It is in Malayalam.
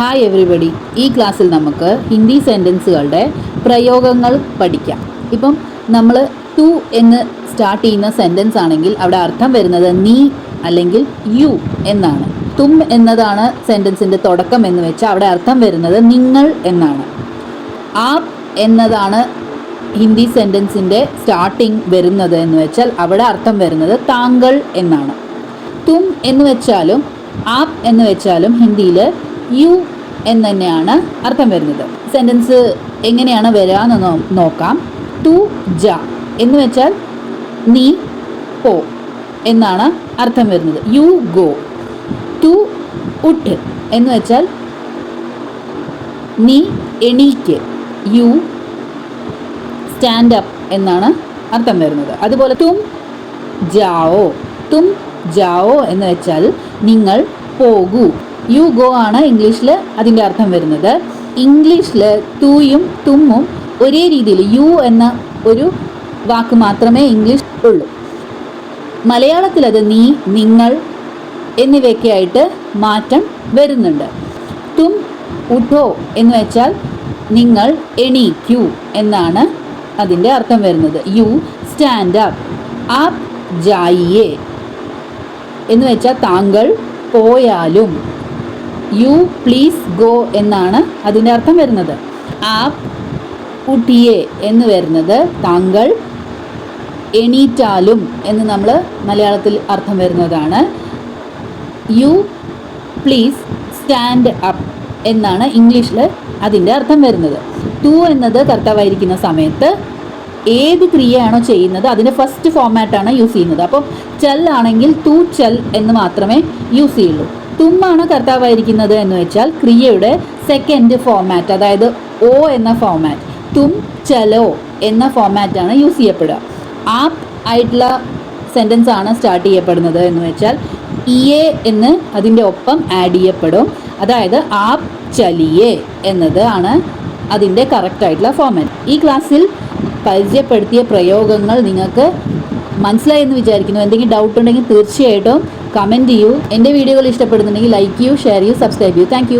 ഹായ് എവറിബഡി ഈ ക്ലാസ്സിൽ നമുക്ക് ഹിന്ദി സെന്റൻസുകളുടെ പ്രയോഗങ്ങൾ പഠിക്കാം. ഇപ്പം നമ്മൾ ടു എന്ന് സ്റ്റാർട്ട് ചെയ്യുന്ന സെന്റൻസ് ആണെങ്കിൽ അവിടെ അർത്ഥം വരുന്നത് നീ അല്ലെങ്കിൽ യു എന്നാണ്. തും എന്നതാണ് സെന്റൻസിന്റെ തുടക്കം എന്ന് വെച്ചാൽ അവിടെ അർത്ഥം വരുന്നത് നിങ്ങൾ എന്നാണ്. ആപ് എന്നതാണ് ഹിന്ദി സെന്റൻസിന്റെ സ്റ്റാർട്ടിങ് വരുന്നത് എന്ന് വെച്ചാൽ അവിടെ അർത്ഥം വരുന്നത് താങ്കൾ എന്നാണ്. തും എന്ന് വെച്ചാലും ആപ് എന്ന് വെച്ചാലും ഹിന്ദിയിൽ യു എന്ന് തന്നെയാണ് അർത്ഥം വരുന്നത്. സെന്റൻസ് എങ്ങനെയാണ് വരാമെന്ന് നോക്കാം. തു ജ. എന്ന് വെച്ചാൽ നീ പോ എന്നാണ് അർത്ഥം വരുന്നത്. You go. ടു ഉട്ട് എന്ന് വെച്ചാൽ നീ എണീക്ക്. യു സ്റ്റാൻഡ് അപ്പ് എന്നാണ് അർത്ഥം വരുന്നത്. അതുപോലെ തും ജാവോ. തും ജാവോ എന്ന് വെച്ചാൽ നിങ്ങൾ പോകൂ. യു ഗോ ആണ് ഇംഗ്ലീഷിൽ അതിന്റെ അർത്ഥം വരുന്നത്. ഇംഗ്ലീഷിൽ തൂയും തുമ്മും ഒരേ രീതിയിൽ യു എന്ന ഒരു വാക്ക് മാത്രമേ ഇംഗ്ലീഷ് ഉള്ളൂ. മലയാളത്തിൽ അത് നീ നിങ്ങൾ എന്നിവയൊക്കെ ആയിട്ട് മാറ്റം വരുന്നുണ്ട്. തും ഉഠോ എന്ന് വെച്ചാൽ നിങ്ങൾ എണീക്കൂ എന്നാണ് അതിന്റെ അർത്ഥം വരുന്നത്. യു സ്റ്റാൻഡ് അപ്പ് ആപ് ജായിയെ എന്ന് വെച്ചാൽ താങ്കൾ പോയാലും. യു പ്ലീസ് ഗോ എന്നാണ് അതിന്റെ അർത്ഥം വരുന്നത്. ആപ് ഉട്ടിയെ എന്ന് വരുന്നത് താങ്കൾ എണീറ്റാലും എന്ന് നമ്മൾ മലയാളത്തിൽ അർത്ഥം വരുന്നതാണ്. യു പ്ലീസ് സ്റ്റാൻഡ് അപ്പ് എന്നാണ് ഇംഗ്ലീഷിൽ അതിന്റെ അർത്ഥം വരുന്നത്. ടു എന്നത് കർത്താവായിരിക്കുന്ന സമയത്ത് ഏത് ക്രിയയാണോ ചെയ്യുന്നത് അതിന്റെ ഫസ്റ്റ് ഫോമാറ്റാണ് യൂസ് ചെയ്യുന്നത്. അപ്പം ചെൽ ആണെങ്കിൽ ടു ചെൽ എന്ന് മാത്രമേ യൂസ് ചെയ്യുള്ളൂ. തുമ്മാണ് കർത്താവായിരിക്കുന്നത് എന്ന് വെച്ചാൽ ക്രിയയുടെ സെക്കൻഡ് ഫോമാറ്റ് അതായത് ഓ എന്ന ഫോമാറ്റ് തും ചലോ എന്ന ഫോമാറ്റാണ് യൂസ് ചെയ്യപ്പെടുക. ആപ്പ് ആയിട്ടുള്ള സെന്റൻസ് ആണ് സ്റ്റാർട്ട് ചെയ്യപ്പെടുന്നത് എന്ന് വെച്ചാൽ ഇ എ എന്ന് അതിന്റെ ഒപ്പം ആഡ് ചെയ്യപ്പെടും. അതായത് ആപ്പ് ചലിയെ എന്നത് ആണ് അതിന്റെ കറക്റ്റായിട്ടുള്ള ഫോമാറ്റ് ഈ ക്ലാസ്സിൽ പരിചയപ്പെടുത്തിയ പ്രയോഗങ്ങൾ നിങ്ങൾക്ക് മനസ്സിലായി എന്ന് വിചാരിക്കുന്നു. എന്തെങ്കിലും ഡൗട്ട് ഉണ്ടെങ്കിൽ തീർച്ചയായിട്ടും കമന്റ് ചെയ്യൂ. എന്റെ വീഡിയോകൾ ഇഷ്ടപ്പെടുന്നുണ്ടെങ്കിൽ ലൈക്ക് ചെയ്യൂ ഷെയർ ചെയ്യൂ സബ്സ്ക്രൈബ് ചെയ്യൂ. താങ്ക്